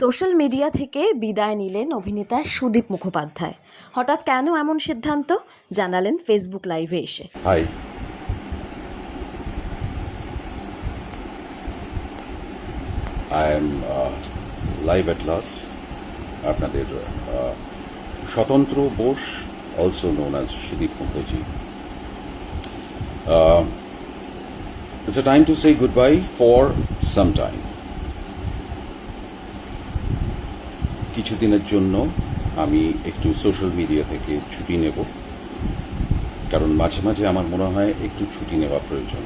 Social media থেকে বিদায় নিলেন অভিনেতা সুদীপ মুখোপাধ্যায়। হঠাৎ কেন এমন সিদ্ধান্ত? জানালেন ফেসবুক লাইভে এসে. I am uh, live at last. আপনাদের uh, Swatantra Bose also known as Sudip Mukherjee it's time to say goodbye for some time কিছুদিনের জন্য আমি একটু সোশ্যাল মিডিয়া থেকে ছুটি নেব। কারণ মাঝে মাঝে আমার মনে হয় একটু ছুটি নেওয়া প্রয়োজন।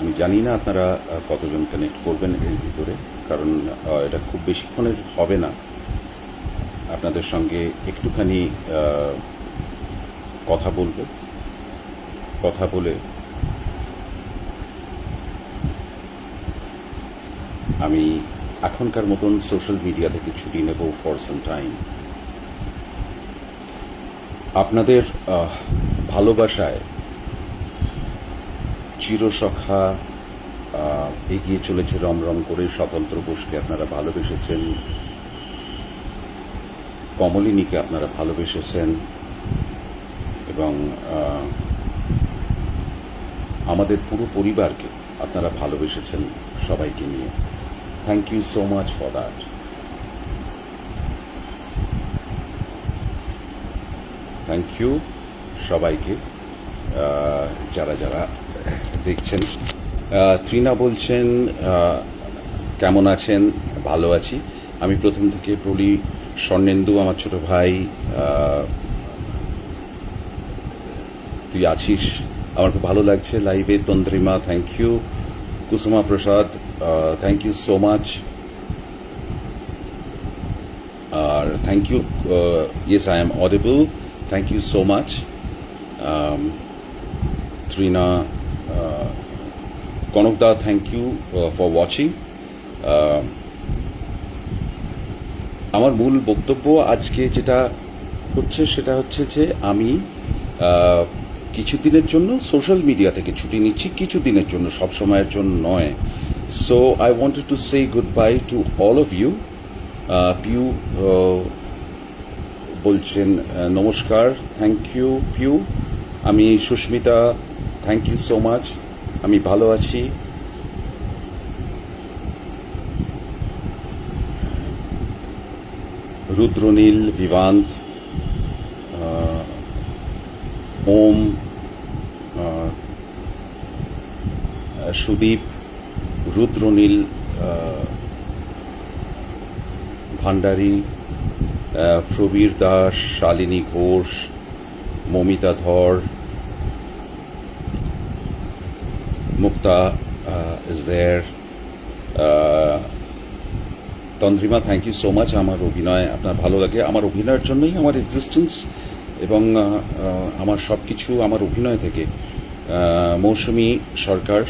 আমি জানি না আপনারা কতজন কানেক্ট করবেন এর ভিতরে, কারণ এটা খুব বেশিক্ষণের হবে না। আপনাদের সঙ্গে একটুখানি কথা বলব। কথা বলে আমি এখনকার মতন সোশ্যাল মিডিয়া থেকে ছুটি নেব ফর সাম টাইম আপনাদের ভালোবাসায় চিরসখা এগিয়ে চলেছে রমরম করে স্বতন্ত্র বোসকে আপনারা ভালোবেসেছেন। কমলিনীকে আপনারা ভালোবেসেছেন। এবং আমাদের পুরো পরিবারকে আপনারা ভালোবেসেছেন সবাইকে নিয়ে। Thank you so much for that thank you সবাইকে। যারা যারা দেখছেন। ত্রিনা বলছেন কেমন আছেন? ভালো আছি। আমি প্রথম থেকে বলি, স্বর্ণেন্দু, আমার ছোট ভাই তুই আছিস? আমার খুব ভালো লাগছে লাইভে Tandrima thank you Kusuma Prasad thank you so much R thank you yes I am audible thank you so much thank you uh, for watching. Uh, আমার মূল বক্তব্য আজকে যেটা হচ্ছে সেটা হচ্ছে যে আমি কিছুদিনের জন্য সোশ্যাল মিডিয়া থেকে ছুটি নিচ্ছি। কিছুদিনের জন্য সব সময়ের জন্য নয়। I wanted to say goodbye to all of you Piu বলছেন নমস্কার থ্যাংক ইউ পিউ আমি Susmita thank you so much আমি ভালো আছি। রুদ্রনীল, ভিভান্ত ওম Sudip Rudranil Bhandari Prabir Das, Shalini Ghosh, Mamita Dhar, Mukta is there Tandrima thank you so much আমার অভিনয় আপনার ভালো লাগে। আমার অভিনয়ের জন্যই আমার এক্সিস্টেন্স এবং আমার সব কিছু আমার অভিনয় থেকে। মৌসুমী সরকার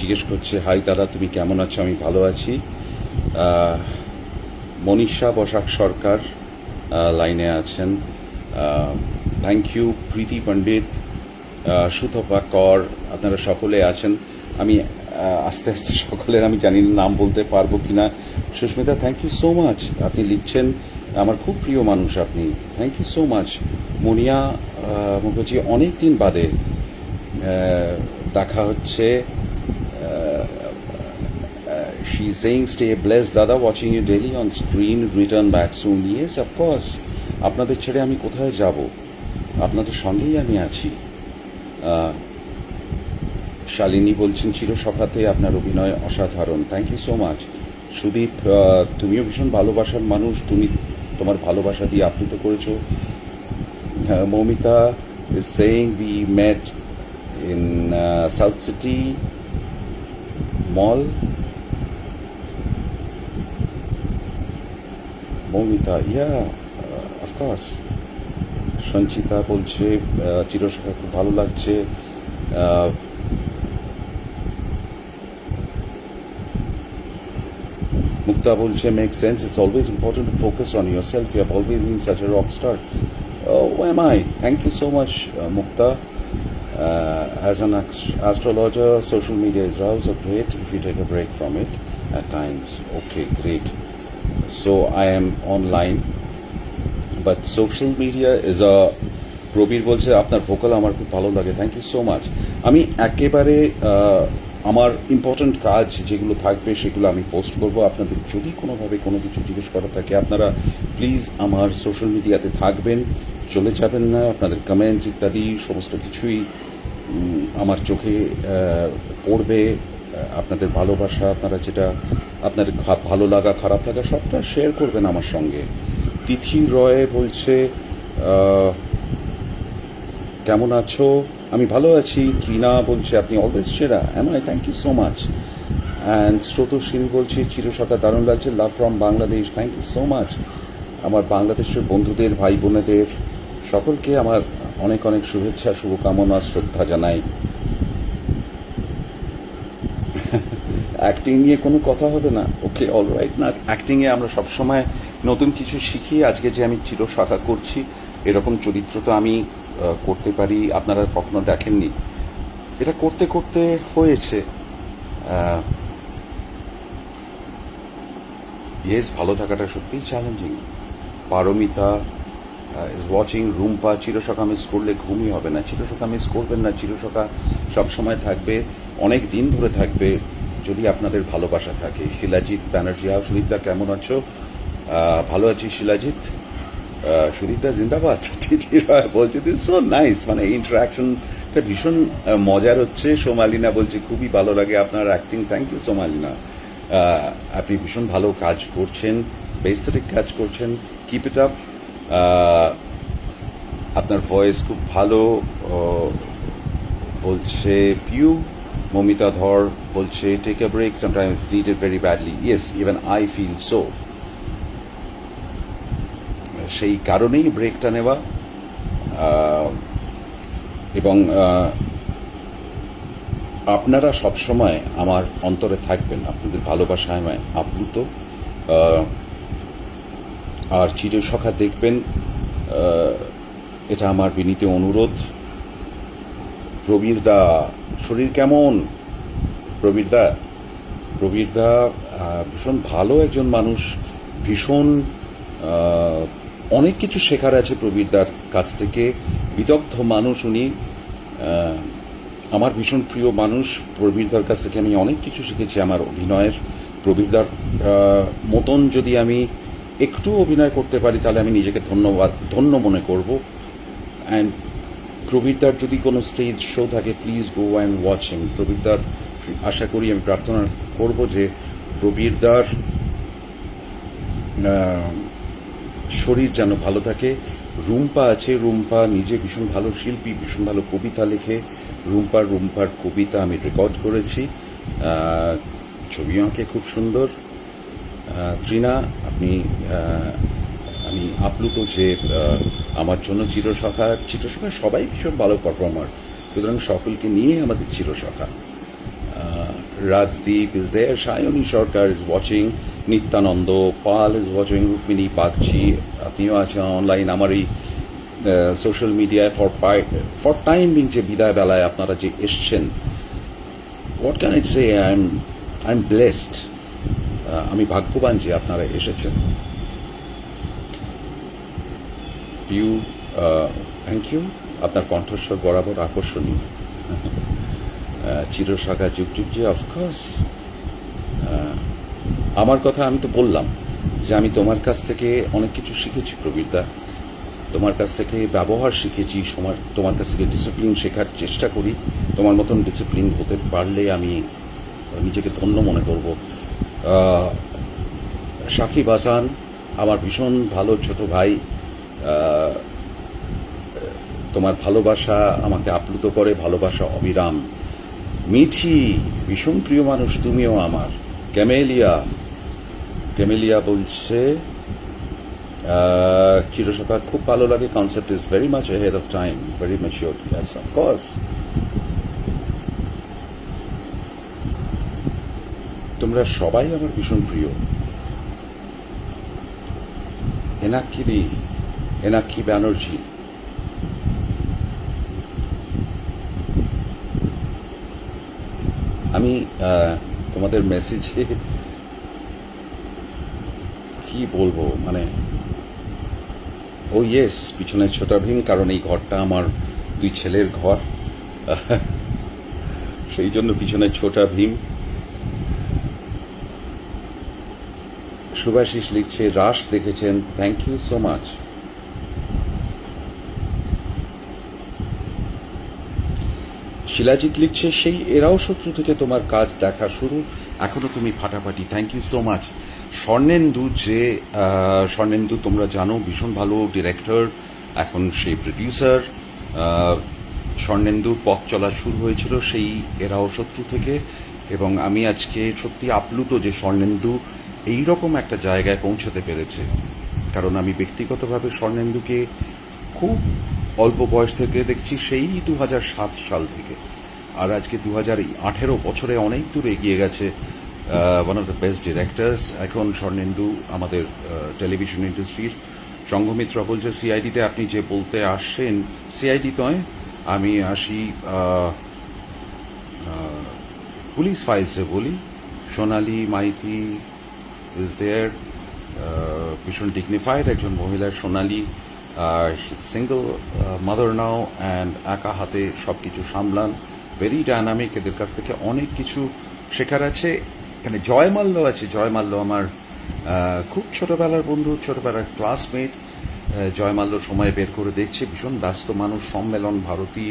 জিজ্ঞেস করছে, হাই দাদা তুমি কেমন আছো? আমি ভালো আছি। মনীষা বসাক সরকার লাইনে আছেন। থ্যাংক ইউ প্রীতি পণ্ডিত সুতপা কর, আপনারা সকলে আছেন। আমি আস্তে আস্তে সকলের, আমি জানি না, নাম বলতে পারব কিনা। Susmita thank you so much আপনি লিখছেন, আমার খুব প্রিয় মানুষ আপনি। Thank you so much Monia Mukherjee অনেক দিন বাদে দেখা হচ্ছে। she's saying, stay blessed দাদা watching you daily on screen. Return back soon. Yes, of course. আপনাদের ছেড়ে আমি কোথায় যাব? আপনাদের সঙ্গেই আমি আছি। শালিনী বলছেন চির সখাতে আপনার অভিনয় অসাধারণ। Thank you so much Sudip তুমিও ভীষণ ভালোবাসার মানুষ। তুমি তোমার ভালোবাসা দিয়ে আপ্লুত করেছ। হ্যাঁ, Moumita saying we met in South City Mall Uh, of course. Sanchita বলছে চিরসখা খুব ভালো লাগছে মুক্তা বলছে make sense it's always important to focus on yourself you have always been such a rock star oh am I thank you so much Mukta Uh, as an astrologer, social media is also great if you take a break from it at times. Okay, great. So I am online, but social media is a Prabir বলছে আপনার vocal আমার খুব ভালো লাগে। Thank you so much আমি একেবারে আমার important কাজ যেগুলো থাকবে সেগুলো আমি পোস্ট করব। আপনাদের যদি কোনোভাবে কোনো কিছু জিজ্ঞেস করা থাকে আপনারা প্লিজ আমার সোশ্যাল মিডিয়াতে থাকবেন। চলে যাবেন না। আপনাদের কমেন্টস ইত্যাদি সমস্ত কিছুই আমার চোখে পড়বে। আপনাদের ভালোবাসা, আপনারা যেটা, আপনার ভালো লাগা, খারাপ লাগা, সবটা শেয়ার করবেন আমার সঙ্গে। তিথি রয় বলছে কেমন আছো? আমি ভালো আছি। ত্রিনা বলছে, আপনি অলওয়েজ সেরা। Am I thank you so much and Srotoswini বলছি চিরসকা দারুণ লাগছে। Love from Bangladesh thank you so much আমার বাংলাদেশের বন্ধুদের, ভাই বোনেদের, সকলকে আমার অনেক অনেক শুভেচ্ছা, শুভকামনা, শ্রদ্ধা জানাই। অ্যাক্টিং নিয়ে কোনো কথা হবে না? ওকে অলরাইট না অ্যাক্টিংয়ে আমরা সবসময় নতুন কিছু শিখি। আজকে যে আমি চিরশাখা করছি, এরকম চরিত্র তো আমি করতে পারি, আপনারা কখনো দেখেননি। এটা করতে করতে হয়েছে। ইয়েস ভালো থাকাটা সত্যিই challenging Paramita is watching Rumpa Chirosokha miss করলে ঘুমই হবে না। চিরসখা মিস করবেন না চিরসখা সবসময় থাকবে, অনেক দিন ধরে থাকবে। যদি আপনাদের ভালোবাসা থাকে। শিলাজিৎ ব্যানার্জি হাও সুদীপদা কেমন আছো? ভালো আছি শিলাজিৎ। সুদীপদা জিন্দাবাদ। দিদি রয় বলছে দিস সো নাইস মানে ইন্টারাকশনটা ভীষণ মজার হচ্ছে। সোমালিনা বলছে, খুবই ভালো লাগে আপনার অ্যাক্টিং থ্যাংক ইউ সোমালিনা. আপনি ভীষণ ভালো কাজ করছেন, বেস্তরিক কাজ করছেন। কিপ ইট আপ আপনার ভয়েস খুব ভালো। বলছে পিউ মমিতা ধর বলছে take a break sometimes needed very badly yes even I feel so সেই কারণেই ব্রেকটা নেওয়া এবং আপনারা সবসময় আমার অন্তরে থাকবেন, আপনাদের ভালোবাসায় আমায় আপ্লুত আর চিরসখা দেখবেন এটা আমার বিনীত অনুরোধ। প্রবীর দা শরীর কেমন? প্রবীর দা প্রবীর দা ভীষণ ভালো একজন মানুষ, ভীষণ অনেক কিছু শেখার আছে প্রবীরদার কাছ থেকে। বিদগ্ধ মানুষ উনি আমার ভীষণ প্রিয় মানুষ। প্রবীরদার কাছ থেকে আমি অনেক কিছু শিখেছি আমার অভিনয়ের। প্রবীরদার মতন যদি আমি একটু অভিনয় করতে পারি, তাহলে আমি নিজেকে ধন্যবাদ, ধন্য মনে করব। অ্যান্ড প্রবীরদার যদি কোনো স্টেজ শো থাকে প্লিজ গো অ্যান্ড ওয়াচ প্রবীরদার, আশা করি আমি প্রার্থনা করব যে প্রবীরদার শরীর যেন ভালো থাকে। রুম্পা আছে, রুম্পা নিজে ভীষণ ভালো শিল্পী, ভীষণ ভালো কবিতা লেখে। রুম্পার রুম্পার কবিতা আমি রেকর্ড করেছি। ছবি আঁকে খুব সুন্দর। ত্রিনা, আপনি আমি আপ্লুত যে আমার জন্য চিরসখা চিরসখা সবাই ভীষণ ভালো পারফর্মার সুতরাং সকলকে নিয়ে আমাদের Chirosokha Uh, is is there. Sarkar is watching Nityananda Pal is watching. Rukmini Bagchi. আপনিও আছেন অনলাইন আমার এই সোশ্যাল মিডিয়ায় for pie for time being যে বিদায় বেলায় আপনারা যে এসছেন what can I say I am I am blessed আমি ভাগ্যবান যে আপনারা এসেছেন পিউ থ্যাংক ইউ আপনার কণ্ঠস্বর বরাবর আকর্ষণীয়। চিরশাখা যুগ যুগ যে অফকোর্স আমার কথা আমি তো বললাম যে, আমি তোমার কাছ থেকে অনেক কিছু শিখেছি, প্রবীরদা। তোমার কাছ থেকে ব্যবহার শিখেছি তোমার তোমার কাছ থেকে ডিসিপ্লিন শেখার চেষ্টা করি। তোমার মতন ডিসিপ্লিন হতে পারলে আমি নিজেকে ধন্য মনে করব। সাকিব হাসান, আমার ভীষণ ভালো ছোট ভাই তোমার ভালোবাসা আমাকে আপ্লুত করে ভালোবাসা অবিরাম। মিঠি ভীষণ প্রিয় মানুষ তুমিও আমার। ক্যামেলিয়া ক্যামেলিয়া বলছে আহ, চিরসখা খুব ভালো লাগে concept is very much head of time very mature yes of course তোমরা সবাই আমার ভীষণ প্রিয়। এনাক্ষিদি এনাক্ষী ব্যানার্জি আমি তোমাদের মেসেজে কি বলব? মানে ও ইয়েস পিছনের ছোটা ভীম কারণ এই ঘরটা আমার দুই ছেলের ঘর। সেই জন্য পিছনের ছোটা ভীম শুভাশিস লিখছে, রাস দেখেছেন। Thank you so much Shilajit লিখছে সেই এরাও শত্রু থেকে তোমার কাজ দেখা শুরু। এখনও তুমি ফাটাফাটি। Thank you so much Swarnendu যে স্বর্ণেন্দু তোমরা জানো, ভীষণ ভালো ডিরেক্টর এখন সেই প্রডিউসার স্বর্ণেন্দুর পথ চলা শুরু হয়েছিল সেই এরাও শত্রু থেকে। এবং আমি আজকে সত্যি আপ্লুত যে স্বর্ণেন্দু এইরকম একটা জায়গায় পৌঁছতে পেরেছে। কারণ আমি ব্যক্তিগতভাবে স্বর্ণেন্দুকে খুব অল্প বয়স থেকে দেখছি সেই দু হাজার সাত সাল থেকে। আর আজকে দু হাজার আঠেরো বছরে অনেক দূর এগিয়ে গেছে one of the best directors এখন স্বর্ণেন্দু আমাদের টেলিভিশন ইন্ডাস্ট্রির সংঘমিত্র বলছে সিআইডিতে আপনি যে বলতে আসছেন সিআইডি নয়, আমি আসি পুলিশ ফাইলসে বলি। সোনালি মাইতি ইজ দেয়ার ভীষণ ডিগনিফাইড একজন মহিলা Sonali. Single mother now and একা হাতে সব কিছু সামলান। ভেরি ডায়নামিক এদের কাছ থেকে অনেক কিছু শেখার আছে। এখানে জয় মাল্য আছে। জয় মাল্য আমার খুব ছোটবেলার বন্ধু, ছোটবেলার ক্লাসমেট জয় মাল্য সময় বের করে দেখছে। ভীষণ ব্যস্ত মানুষ, সম্মেলন, ভারতী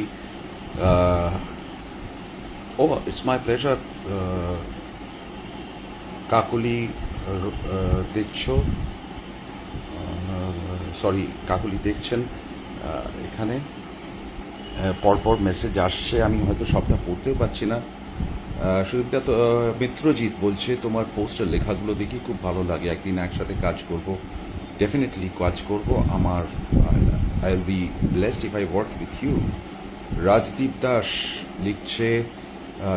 ও ইটস মাই প্লেজার কাকুলি দেখছ। সরি কাকুলি দেখছেন এখানে। পরপর মেসেজ আসছে আমি হয়তো সবটা পড়তেও পারছি না। আহ, সুদীপদা তো মিত্রজিৎ বলছে তোমার পোস্টার লেখাগুলো দেখি খুব ভালো লাগে। একদিন একসাথে কাজ করব। ডেফিনেটলি কাজ করব। আমার I will be blessed if I work with you Rajdeep Das লিখছে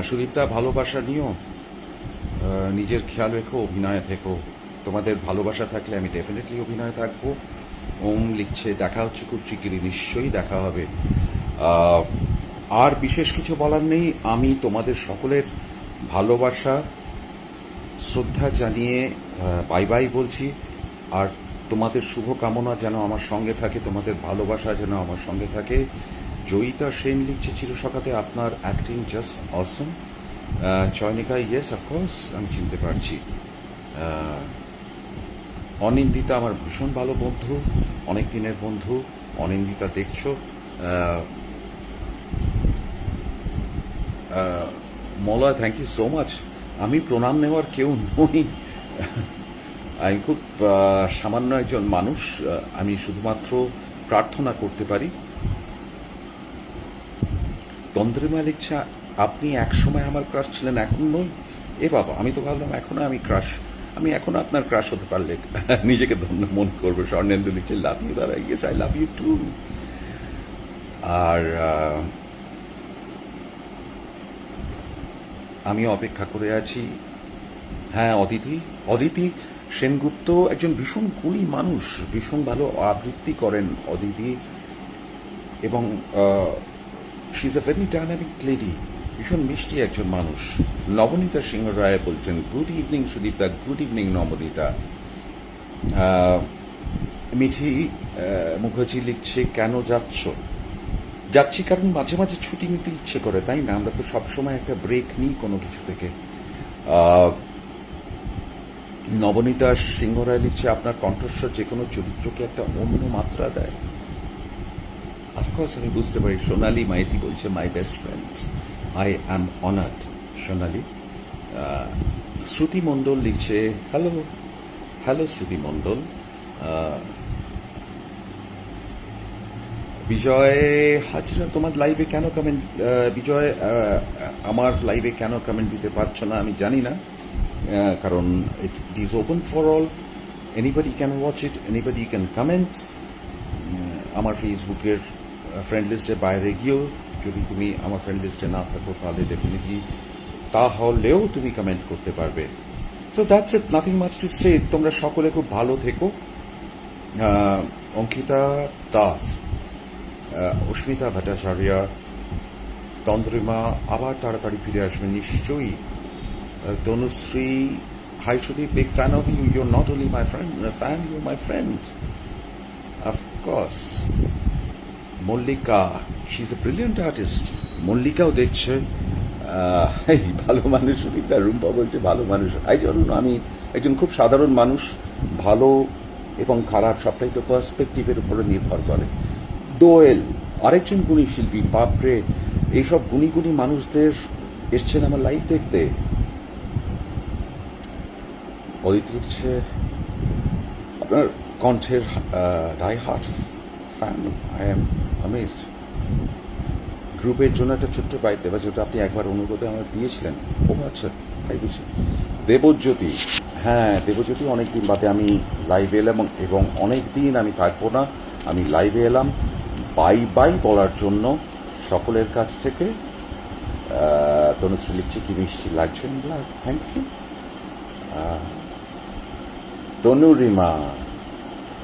সুদীপদা ভালোবাসা নিও। নিজের খেয়াল রেখো অভিনয়ে থেকো। তোমাদের ভালোবাসা থাকলে আমি ডেফিনেটলি অভিনয়ে থাকব। ওম লিখছে, দেখা হচ্ছে খুব শিগগিরই, নিশ্চয়ই দেখা হবে। আর বিশেষ কিছু বলার নেই, আমি তোমাদের সকলের ভালোবাসা, শ্রদ্ধা জানিয়ে বাই বাই বলছি। আর তোমাদের শুভকামনা যেন আমার সঙ্গে থাকে, তোমাদের ভালোবাসা যেন আমার সঙ্গে থাকে। জয়িতা সেন লিখছে চিরসকাতে আপনার acting just awesome Chayanika yes of course আমি চিনতে পারছি। অনিন্দিতা আমার ভীষণ ভালো বন্ধু, অনেক দিনের বন্ধু, অনিন্দিতা দেখছ Malay thank you so much আমি প্রণাম নেওয়ার কেউ নই। আমি খুব সামান্য একজন মানুষ আমি শুধুমাত্র প্রার্থনা করতে পারি। তন্দ্রিমা লিখছে আপনি এক সময় আমার ক্রাশ ছিলেন, এখন নই। এ বাবা, আমি তো ভাবলাম এখনও আমি ক্রাশ আমি এখনও আপনার ক্রাশ হতে পারলে নিজেকে ধন্য মন করব। স্বর্ণেন্দু লিখছে লাভ ইউ দাদা yes I love you too আর আমি অপেক্ষা করে আছি। হ্যাঁ অদিতি অদিতি সেনগুপ্ত একজন ভীষণ গুণী মানুষ, ভীষণ ভালো আবৃত্তি করেন অদিতি। এবং she is a very dynamic lady ভীষণ মিষ্টি একজন মানুষ। নবনীতা সিংহ রায় বলছেন good evening Sudipa good evening Nabanita. Mithi Mukherjee লিখছে, কেন যাচ্ছ? যাচ্ছি কারণ মাঝে মাঝে ছুটি নিতে ইচ্ছে করে, তাই না? আমরা তো সবসময় একটা ব্রেক নিই কোনো কিছু থেকে। নবনীতা সিংহ রায় লিখছে, আপনার কণ্ঠস্বর যে কোনো চরিত্রকে একটা অন্য মাত্রা দেয়। অফকোর্স আমি বুঝতে পারি। সোনালি মাইতি বলছে my best friend I am honoured Sonali Shruti Mondal লিখছে হ্যালো হ্যালো শ্রুতি মণ্ডল বিজয়, হাজরা, তোমার লাইভে কেন কমেন্ট বিজয় আমার লাইভে কেন কমেন্ট দিতে পারছ না আমি জানি না কারণ it is open for all anybody can watch it anybody can comment আমার ফেসবুকের ফ্রেন্ড লিস্টের বাইরে গিয়েও যদি তুমি আমার ফ্রেন্ড লিস্টে না থাকো তাহলে ডেফিনেটলি তাহলেও তুমি কমেন্ট করতে পারবে so that's it nothing much to say তোমরা সকলে খুব ভালো থেকো অঙ্কিতা দাস অস্মিতা ভট্টাচার্য তন্দ্রিমা আবার তাড়াতাড়ি ফিরে আসবে নিশ্চয়ই Uh, hi hi Shruti, big fan of you. Not friend, a fan, you're my friend. Of course. Mallika she is a brilliant artist মল্লিকাও দেখছে। ভালো মানুষ সুদীপটা রুম্পা বলছে, ভালো মানুষ। এই জন্য আমি একজন খুব সাধারণ মানুষ, ভালো এবং খারাপ, সবটাই তো পার্সপেক্টিভের উপরে নির্ভর করে। দোয়েল, আরেকজন গুণী শিল্পী, বাপরে, এইসব গুণী গুণী মানুষদের এসছেন আমার লাইফ দেখতে। হচ্ছে আপনার কণ্ঠের die hard fan I am amazed গ্রুপের জন্য একটা ছোট্ট বাইক দেবা যেটা আপনি একবার অনুরোধে আমার দিয়েছিলেন। ও আচ্ছা তাই বুঝি। দেবজ্যোতি। হ্যাঁ দেবজ্যোতি অনেক দিন বাদে আমি লাইভে এলাম এবং- অনেক দিন আমি থাকব না। আমি লাইভে এলাম। বাই বাই বলার জন্য সকলের কাছ থেকে। তনুশ্রী লিখছে কি মিষ্টি লাগছে? Black thank you Tanurima.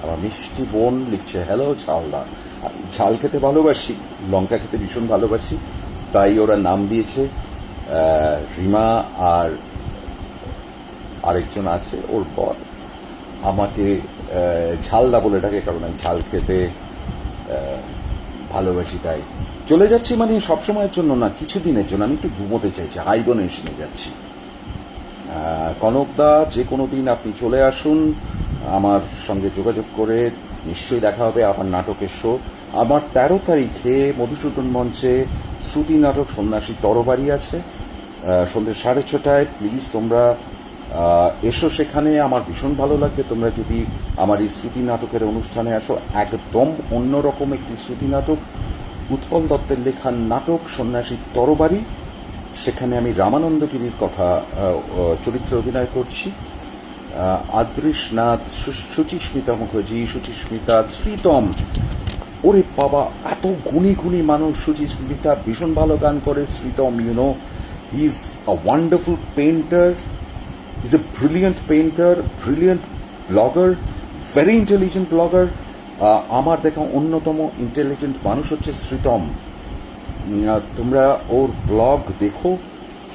আমার মিষ্টি বোন লিখছে হ্যালো ঝালদা। ঝাল খেতে ভালোবাসি, লঙ্কা খেতে ভীষণ ভালোবাসি, তাই ওরা নাম দিয়েছে রিমা আর আরেকজন আছে, ওর বর। আমাকে ঝালদা বলে ডাকে, কারণ আমি ঝাল খেতে ভালোবাসি তাই। চলে যাচ্ছি মানে সবসময়ের জন্য না, কিছুদিনের জন্য। আমি একটু ঘুমোতে চাইছি হাইবনেশনে যাচ্ছি। কনকদা যে কোনো দিন আপনি চলে আসুন। আমার সঙ্গে যোগাযোগ করে নিশ্চয়ই দেখা হবে আমার নাটকের শো। আমার তেরো তারিখে মধুসূদন মঞ্চে শ্রুতি নাটক সন্ন্যাসী তরবারি আছে। সন্ধ্যে সাড়ে ছটায়। প্লিজ তোমরা এসো সেখানে। আমার ভীষণ ভালো লাগবে। তোমরা যদি আমার এই শ্রুতি নাটকের অনুষ্ঠানে আসো, একদম অন্যরকম একটি শ্রুতি নাটক। উৎপল দত্তের লেখা নাটক সন্ন্যাসী তরবারি। সেখানে আমি রামানন্দগিরির কথা চরিত্রে অভিনয় করছি। আহ, আদৃশ নাথ সু- সুচিস্মিতা মুখার্জি সুচিস্মিতা শ্রীতম ওরে বাবা এত গুণী গুণী মানুষ সুচিস্মিতা ভীষণ ভালো গান করে Sritam you know he is a wonderful painter is a brilliant painter brilliant blogger very intelligent blogger আমার দেখা অন্যতম ইন্টেলিজেন্ট মানুষ হচ্ছে শ্রীতম তোমরা ওর ব্লগ দেখো।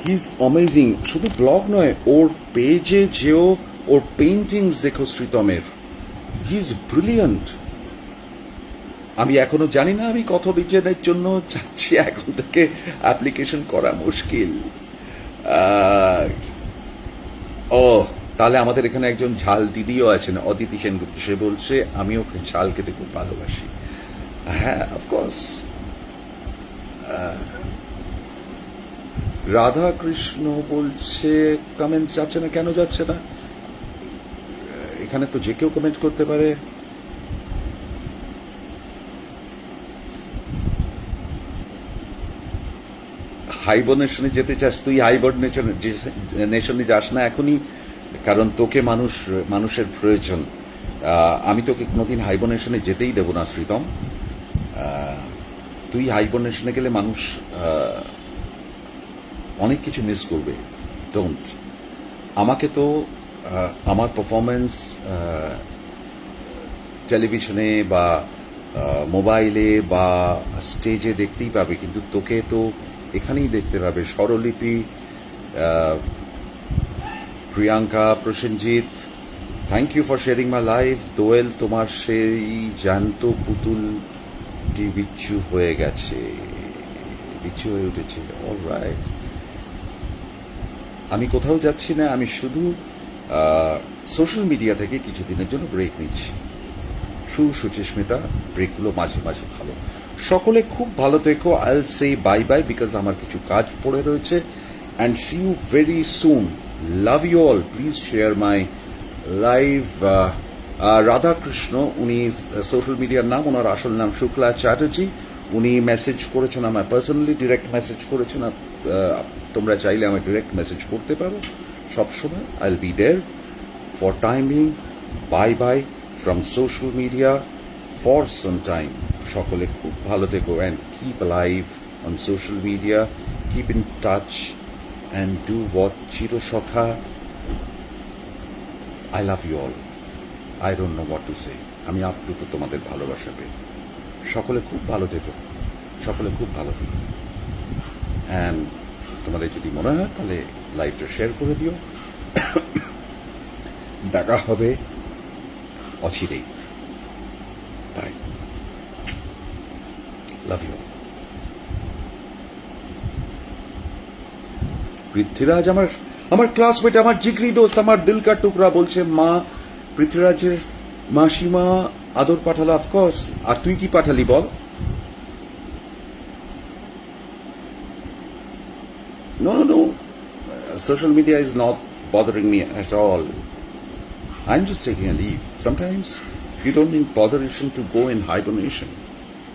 হি ইজ অমেজিং শুধু ব্লগ নয় ওর পেজে যেও ওর পেন্টিংস দেখো শ্রীতমের। হি ইজ ব্রিলিয়েন্ট আমি এখনও জানি না আমি কত দিনের জন্য যাচ্ছি, এখন থেকে অ্যাপ্লিকেশন করা মুশকিল। ও, তাহলে আমাদের এখানে একজন ঝাল দিদিও আছেন, অদিতি সেনগুপ্ত। সে বলছে আমি ওকে ঝাল খেতে খুব ভালোবাসি। হ্যাঁ অফকোর্স রাধা কৃষ্ণ বলছে কমেন্ট যাচ্ছে না, কেন যাচ্ছে না? এখানে তো যে কেউ কমেন্ট করতে পারে। হাইবনেশনে যেতে চাস তুই হাইবনেশনে নেশনে যাস না এখনই, কারণ তোকে মানুষ, মানুষের প্রয়োজন। আমি তোকে কোনোদিন হাইবনেশনে যেতেই দেব না, শ্রীতম। তুই হাইবনেশনে গেলে মানুষ অনেক কিছু মিস করবে ডোন্ট আমাকে তো আমার পারফরমেন্স টেলিভিশনে বা মোবাইলে বা স্টেজে দেখতেই পাবে, কিন্তু তোকে তো এখানেই দেখতে পাবে। Swaralipi Priyanka, Prosenjit thank you for sharing my life Doyel, তোমার সেই জ্যান্ত পুতুলটি বিচ্ছু হয়ে গেছে। বিচ্ছু হয়ে উঠেছে। অল রাইট আমি কোথাও যাচ্ছি না, আমি শুধু সোশ্যাল মিডিয়া থেকে কিছুদিনের জন্য ব্রেক নিচ্ছি। সু সুচিস্মিতা ব্রেকগুলো মাঝে মাঝে ভালো। সকলে খুব ভালো থেকো। I say bye bye because আমার কিছু কাজ পড়ে রয়েছে। And see you very soon love you all please share my live Radhakrishna. উনি সোশ্যাল মিডিয়ার নাম, ওনার আসল নাম শুক্লা চ্যাটার্জি। উনি মেসেজ করেছেন আমার পার্সোনালি ডিরেক্ট মেসেজ করেছেন। তোমরা চাইলে আমার ডিরেক্ট মেসেজ করতে পারো। সবসময় I'll be there for timing bye bye from social media for some time সকলে খুব ভালো থেকো and keep live on social media keep in touch and do what চির সখা I love you all I don't know what to say আমি আপ্লুত তোমাদের ভালোবাসা পে সকলে খুব ভালো থেকো। সকলে খুব ভালো থেকো। অ্যান্ড তোমাদের যদি মনে হয় তাহলে লাইভটা শেয়ার করে দিও। দেখা হবে অচিরেই। বাই লাভ ইউ পৃথ্বীরাজ আমার আমার ক্লাসমেট আমার জিগরি দোস্ত আমার দিল কা টুকরা বলছে মা পৃথ্বীরাজের মাসিমা আদর পাঠালো অফকোর্স আর তুই কি পাঠালি বল? No. Uh, social media is not bothering me at all. I'm just taking a leave. Sometimes you don't need botheration to go in hibernation.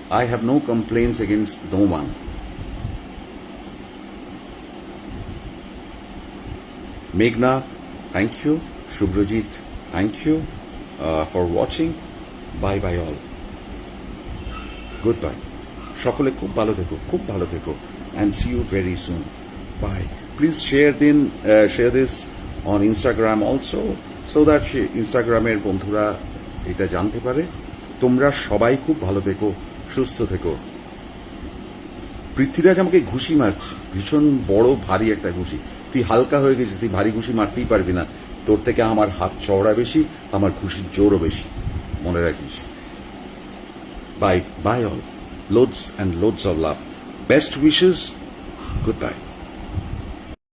I have no complaints against no one. Meghna, thank you. Shubhrajit, thank you uh, for watching. Bye bye all. Goodbye. সকলে খুব ভালো থেকো খুব ভালো থেকো and see you very soon. Bye. Please share দিন share share on Instagram also so that ইনস্টাগ্রামের বন্ধুরা এটা জানতে পারে। তোমরা সবাই খুব ভালো থেকো, সুস্থ থেকো। পৃথ্বীরাজ আমাকে ঘুষি মারছে, ভীষণ বড়, ভারী একটা ঘুষি। তুই হালকা হয়ে গেছিস, তুই ভারী ঘুষি মারতেই পারবি না। তোর থেকে আমার হাত চওড়া বেশি, আমার ঘুষির জোরও বেশি। মনে রাখিস। Bye bye all loads and loads of love best wishes good bye